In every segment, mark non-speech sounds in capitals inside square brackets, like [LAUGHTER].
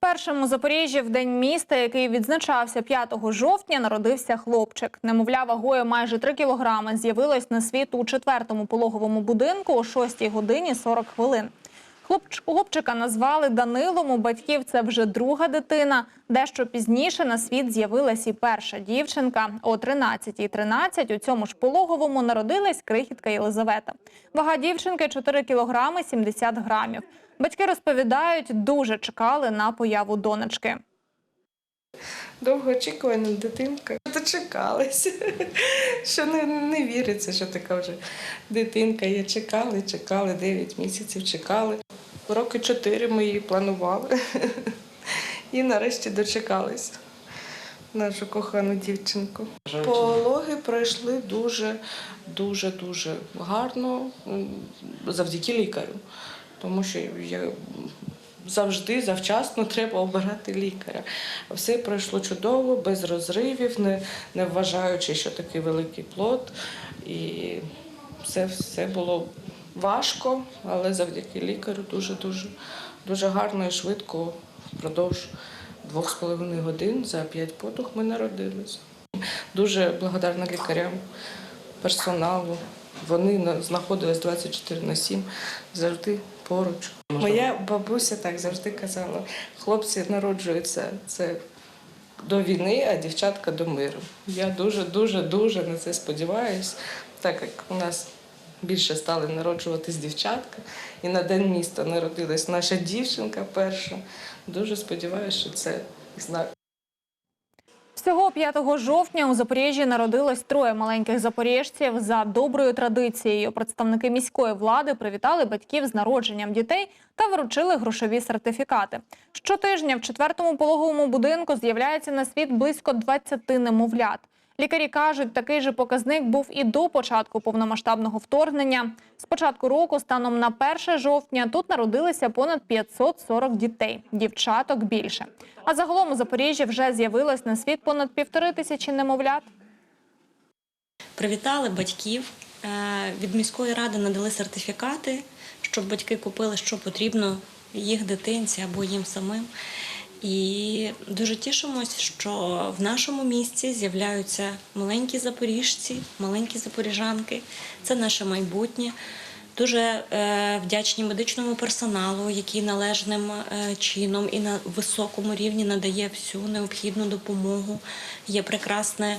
Першим у Запоріжжі в день міста, який відзначався 5 жовтня, народився хлопчик. Немовля вагою майже 3 кілограми з'явилось на світ у четвертому пологовому будинку о 6 годині 40 хвилин. Хлопч- Хлопчика назвали Данилом. У батьків це вже друга дитина. Дещо пізніше на світ з'явилась і перша дівчинка. О 13.13 у цьому ж пологовому народилась крихітка Єлизавета. Вага дівчинки 4 кілограми 70 грамів. Батьки розповідають, дуже чекали на появу донечки. Довгоочікувана дитинка. Дочекалися. Що не, не віриться, що така вже дитинка є. Чекали, чекали, 9 місяців чекали. Роки 4 ми її планували. [LAUGHS] І нарешті дочекалися нашу кохану дівчинку. Пологи пройшли дуже, дуже, дуже гарно завдяки лікарю. Тому що я завжди завчасно [LAUGHS] треба обирати лікаря. Все пройшло чудово, без розривів, не, не вважаючи, що такий великий плод. І все, все було важко, але завдяки лікарю дуже дуже гарно і швидко впродовж двох з половиною годин за п'ять подух ми народилися. Дуже благодарна лікарям, персоналу. Вони на- знаходились 24 на 7, завжди поруч. Моя бабуся так завжди казала: хлопці народжуються це до війни, а дівчатка до миру. Я дуже, дуже, дуже на це сподіваюся, так як у нас більше стали народжуватись дівчатка, і на день міста народилась наша дівчинка перша. Дуже сподіваюся, що це знак. Всього 5 жовтня у Запоріжжі народилось троє маленьких запоріжців. За доброю традицією представники міської влади привітали батьків з народженням дітей та вручили грошові сертифікати. Щотижня в четвертому пологовому будинку з'являється на світ близько 20 немовлят. Лікарі кажуть, такий же показник був і до початку повномасштабного вторгнення. З початку року, станом на 1 жовтня, тут народилися понад 540 дітей, дівчаток більше. А загалом у Запоріжжі вже з'явилось на світ понад півтори тисячі немовлят. Привітали батьків. Е, Від міської ради надали сертифікати, щоб батьки купили, що потрібно їх дитинці або їм самим. І дуже тішимось, що в нашому місті з'являються маленькі запоріжці, маленькі запоріжанки. Це наше майбутнє. Дуже е, вдячні медичному персоналу, який належним е, чином і на високому рівні надає всю необхідну допомогу. Є прекрасне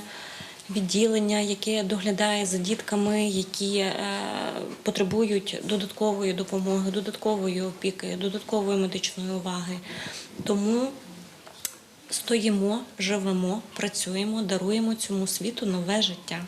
відділення, яке доглядає за дітками, які е, потребують додаткової допомоги, додаткової опіки, додаткової медичної уваги. Тому стоїмо, живемо, працюємо, даруємо цьому світу нове життя.